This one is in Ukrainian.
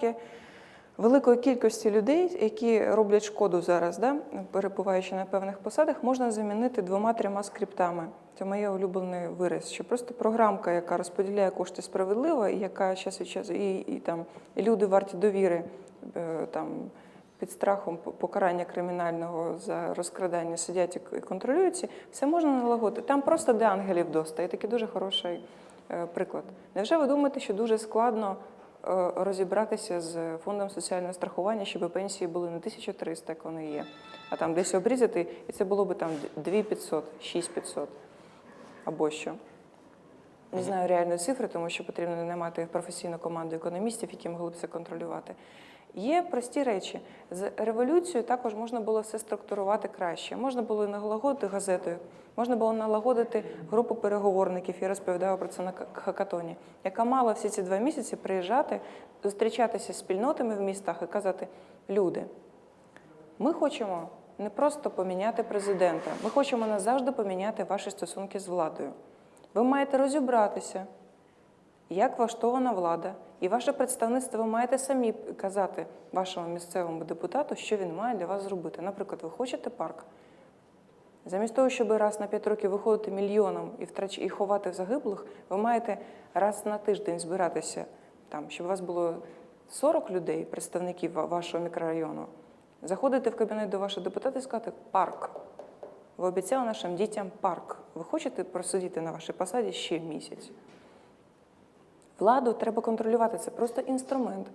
порядки великої кількості людей, які роблять шкоду зараз, да, перебуваючи на певних посадах, можна замінити двома-трьома скриптами. Це моє улюблений вираз, що просто програмка, яка розподіляє кошти справедливо, і яка час від часу, і, і там люди варті довіри е, там. Під страхом покарання кримінального за розкрадання сидять і контролюються, все можна налагодити. Там просто де ангелів доста. І такий дуже хороший е, приклад. Невже ви думаєте, що дуже складно розібратися з фондом соціального страхування, щоб пенсії були не 1300, як вони є, а там десь обрізати, і це було б там 2500, 6500 або що. Не знаю реальної цифри, тому що потрібно не мати професійну команду економістів, які могли б це контролювати. Є прості речі. З революцією також можна було все структурувати краще. Можна було налагодити газетою, можна було налагодити групу переговорників. Я розповідала про це на хакатоні, яка мала всі ці два місяці приїжджати, зустрічатися з спільнотами в містах і казати: люди, ми хочемо не просто поміняти президента, ми хочемо назавжди поміняти ваші стосунки з владою. Ви маєте розібратися, як влаштована влада, і ваше представництво ви маєте самі казати вашому місцевому депутату, що він має для вас зробити. Наприклад, ви хочете парк. Замість того, щоб раз на 5 років виходити мільйоном і втрач... і ховати в загиблих, ви маєте раз на тиждень збиратися там, щоб у вас було 40 людей, представників вашого мікрорайону, заходити в кабінет до вашого депутата і сказати парк. Ви обіцяли нашим дітям парк. Ви хочете просидіти на вашій посаді ще місяць? Владу треба контролювати. Це просто інструмент.